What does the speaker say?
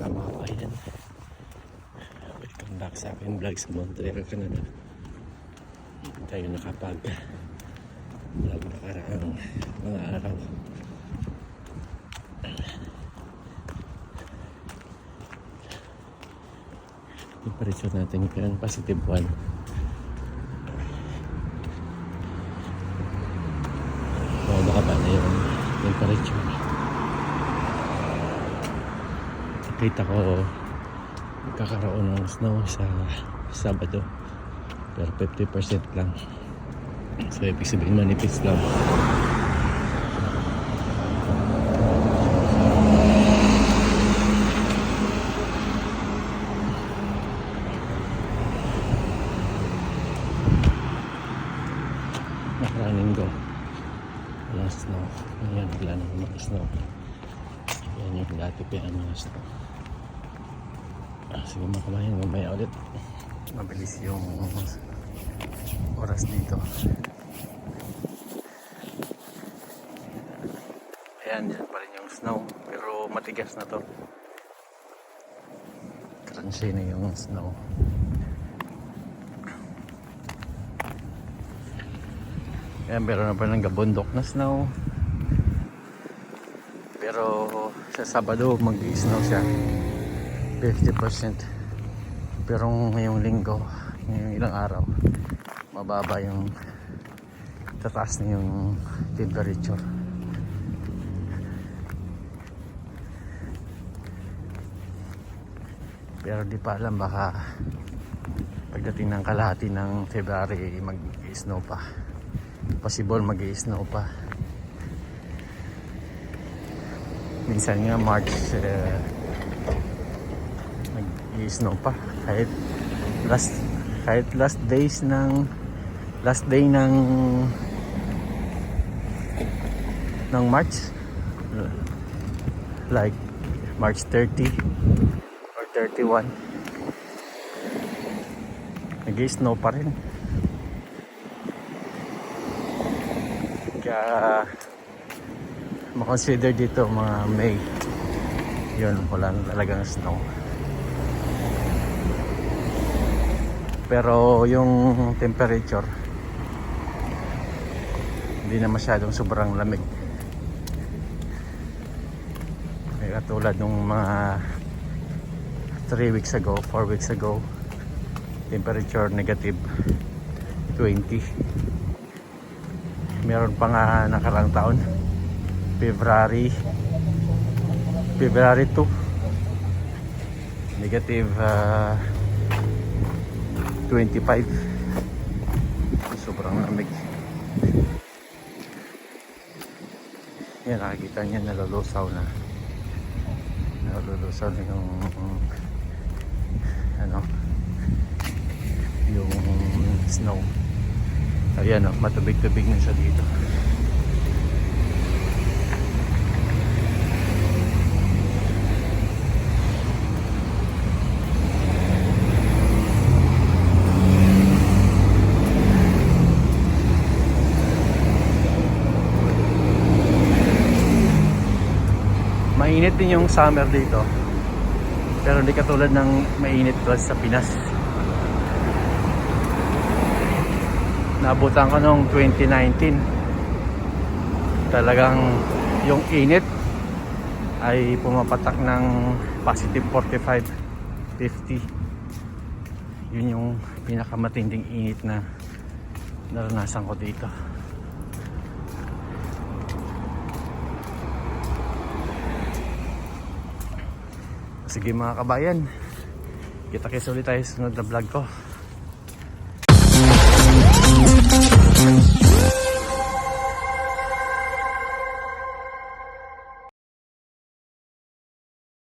Kumusta mga kailan? Welcome back sa aking vlog sa Montreal, Canada. Hindi tayo nakapag vlog na karaang mga araw. Temperature natin ngayon, positive 1. Bumababa na yung temperature. Nakita ko magkakaroon ng snow sa Sabado. Pero 50% lang. So, ibig sabihin manipis lang. Nakarang linggo. Wala snow. Ngayon, wala na mga snow. Yan yung dati pa yung mga snow. Ah, sige mga kabayan, mamaya ulit. Mabilis yung oras dito. Ayan, yan pa rin yung snow. Pero matigas na to. Crunchy na yung snow. Ayan, meron na pa ng gabundok na snow. Pero sa Sabado mag-snow siya. 50%. Pero ngayong linggo, ngayong ilang araw, mababa yung tataas na yung temperature. Pero di pa alam baka pagdating ng kalahati ng February mag-snow pa. Possible mag-snow pa. Minsan nga March uh, nag-snow pa. Kahit last kahit last days ng last day ng ng March. Like March 30 or 31 nag-snow pa rin. Kaya makonsider dito mga May. Yun wala na talagang snow pero yung temperature hindi na masyadong sobrang lamig. May katulad nung mga 3 weeks ago 4 weeks ago temperature negative 20 meron pa nga nakarang taon February February 2 negative uh, 25 sobrang lamig. Yan nakikita niya nalulusaw na. Nalulusaw na yung ano yung snow. Ayan o matubig-tubig na siya dito mainit din yung summer dito. Pero hindi katulad ng mainit doon sa Pinas. Nabutan ko noong 2019 talagang yung init ay pumapatak ng positive 45 50 yun yung pinakamatinding init na naranasan ko dito Sige mga kabayan, kita-kits ulit tayo sa sunod na vlog ko.